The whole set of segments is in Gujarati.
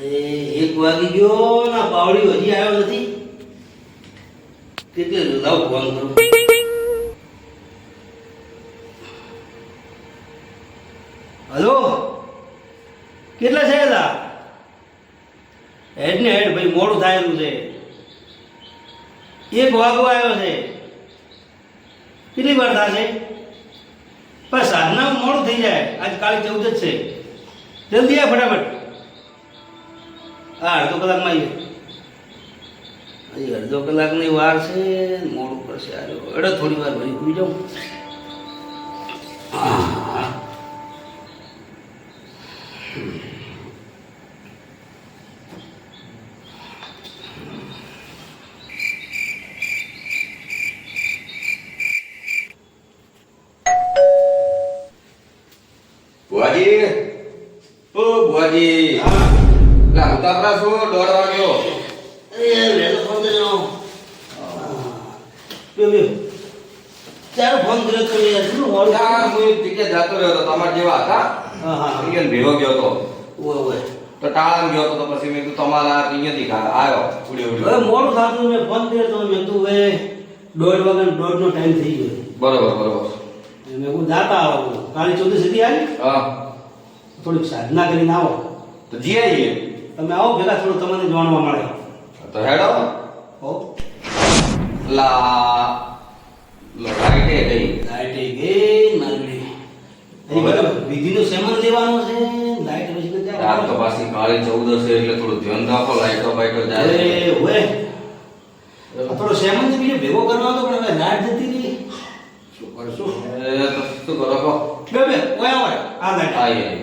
એક વાગી ગયો ના પાવડી હજી આવ્યો નથી. કેટલે લાવ ફોન કરું. હલો? કેટલા છે એલા હેડ ને હેડ, ભાઈ, મોડું થયેલું છે. એક વાગો આવ્યો છે. કેટલી વાર થશે? પણ સાંજના મોડું થઈ જાય. આજ કાલે ચૌદ જ છે. જલ્દી આ ફટાફટ. હા અડધો કલાકમાં આવી હજી અડધો કલાકની વાર છે મોડું પડશે. અડે થોડી વાર ભરી ભૂલી જાઉં. બુઆજી ઓ હા. લા ઉતાવળા છો દોઢ વાગ્યો. એ વેલો ફોન કર્યો. કે ત્યારે ફોન કર્યો તો યાર શું મોડું હા હું ટીકે જાતો રહ્યો તો તમાર જેવા હતા. હા હા અહીંયા ભેગો ગયો તો ઓય ઓય. તો ટાળામાં ગયો તો પછી મેં કીધું તમારા અહીંયાથી ખા આવ્યો. ઉડી હવે ઉડી મોડું થાતું મેં ફોન કર્યો તો મેં તું હવે દોઢ વાગ્યાનો દોઢનો ટાઈમ થઈ ગયો. બરોબર બરોબર. મેં કહું જાતા આવો. કાલે ચૌદ સુધી આવી? હા. થોડીક સાધના કરીને આવો. તો જી આવીએ તમે આવો ભેગા થોડું તમને જાણવા મળે. તો હેડો હો. લા લાઈટે ગઈ. લાઈટે ગઈ નાગડી અહીં બધા વિધિનું સેમન લેવાનું છે લાઈટ પછી તો રાત તો પાછી કાળી ચૌદ છે એટલે થોડું ધ્યાન રાખો લાઈટો બાઈટો જાય. ઓય. આ થોડો સેમન બીજો ભેગો કરવાનો તો પણ હવે લાઈટ જતી રહી. શું કરશું? એ તો શું કરો બે બે ઓય ઓય આ લાઈટ.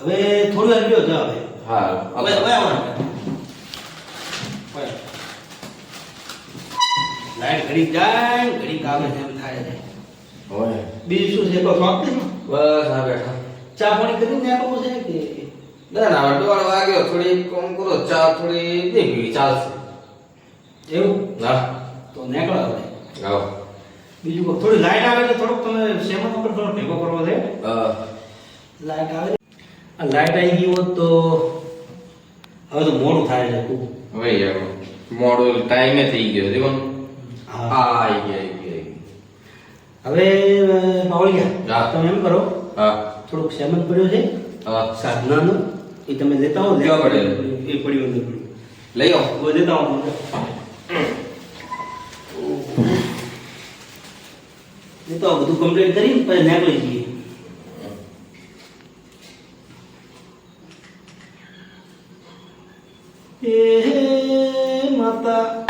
હવે થોડું અંજો ગયો જા હવે. હા ઓય ઓય ઓય લાઈટ ઘડી જાય ઘડી આવે એમ થાય છે. હોય બીજું શું છે? તો શોખ બસ આ બેઠા. ચા પાણી કરીને નાખવું છે કે ના ના દોઢ વાગ્યો. થોડી કોમ કરો ચા થોડી દેખી ચાલશે. એવું? ના. તો નીકળો હવે. આવો. બીજું થોડી લાઈટ આવે થોડુંક તમે સેમન ઉપર થોડો ભેગો કરવો છે લાઈટ આવે. લાઈટ આવી ગઈ હોત તો હવે તો મોડું થાય છે ખૂબ. હવે યાર મોડું ટાઈમે થઈ ગયો જીવન હા. હા આવી ગયા આવી ગયા હવે હા. તમે એમ કરો. હા. થોડુંક સેમન પડ્યો છે. હા. સાધનાનું. એ તમે લેતા આવો. લેવા પડે. એ પડ્યું અંદર પડ્યું લઈ આવો. લેતા આવો. લેતા આવો બધું કમ્પ્લીટ કરી પછી નીકળી જઈએ. એ માતા.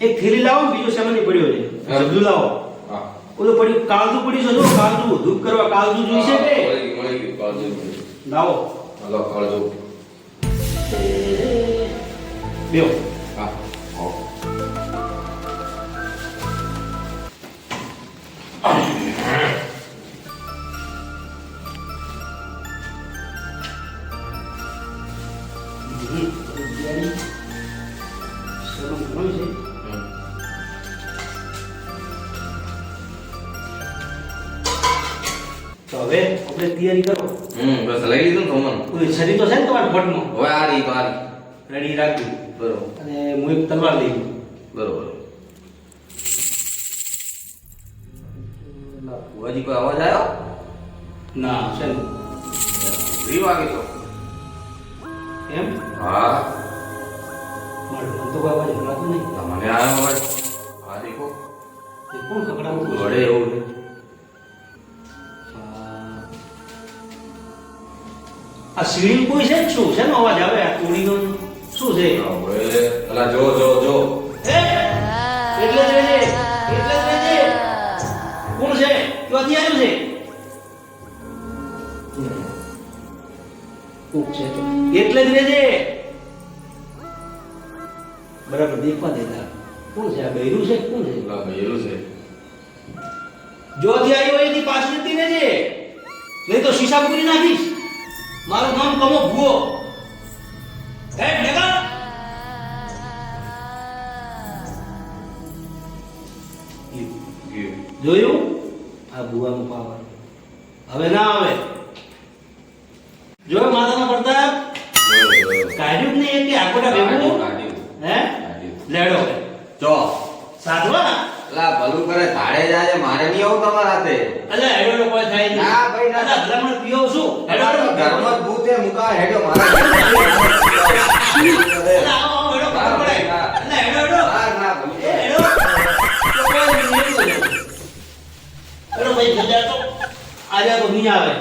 એક થેલી લાવો બીજો સામાન્ય પડ્યો છે? જબદુ લાવો. હા. ઓલું પડ્યું કાળજું પડ્યું છે જો કાળજું ધૂપ કરવા કાળજું જોઈશે કે. લાવો. હાલો કાળજો. બેઓ હા. તો હવે આપણે તૈયારી કરો. હમ બસ લઈ લીધું ને થોમન કોઈ છરી તો છે ને તમારા ફોટમાં હવે આ રહી તો આ રહી. રેડી રાખજો. બરોબર. અને હું એક તલવાર લઈ લઉં. બરોબર. હજી કોઈ અવાજ આવ્યો? ના છે ને. ફ્રી વાગે તો. એમ? હા. મારે મન તો બાબા અવાજ નહીં. તમને આવ્યો અવાજ? હા દેખો. તે કોણ ખકડાવતું જોડે એવું આ- સ્વિમિંગ કોઈ છે શું? છે ને અવાજ આવે? આ તોડીનો શું છે? હવે અલા જો જો જો. એ એટલે જ રહેજે. એટલે જ રહેજે. કોણ છે? ક્યાંથી આવ્યું છે? તો. એટલે જ રેજે બરાબર દેખવા દેતા કોણ છે આ બૈરું છે? કોણ છે? આ બૈરું છે. જો આવી હોય એની પાછળ જતી રહેજે. નહીં તો શીશા પકડી નાખીશ. મારું નામ કમો ભૂવો. હે જોયું? આ ભૂવાનો પાવર. હવે ના આવે. જો માતાનો પ્રતાપ કાઢ્યું ને એક આકોટા ભેગું હે? લેડો તો સાધવા? લા ભલું કરે તારે જાજે મારે નહીં આવું તમારા હાથે. અલે હેડો નો કોઈ થાય ના ભાઈ ના. અલા મને પીઓ છું હેડો ઘરમાં ભૂત હે મુકા હેડો? મારા આવો હેડો હેડો હેડો. ના ના હેડો. ભાઈ ભજા તો. આજે તો નહીં આવે.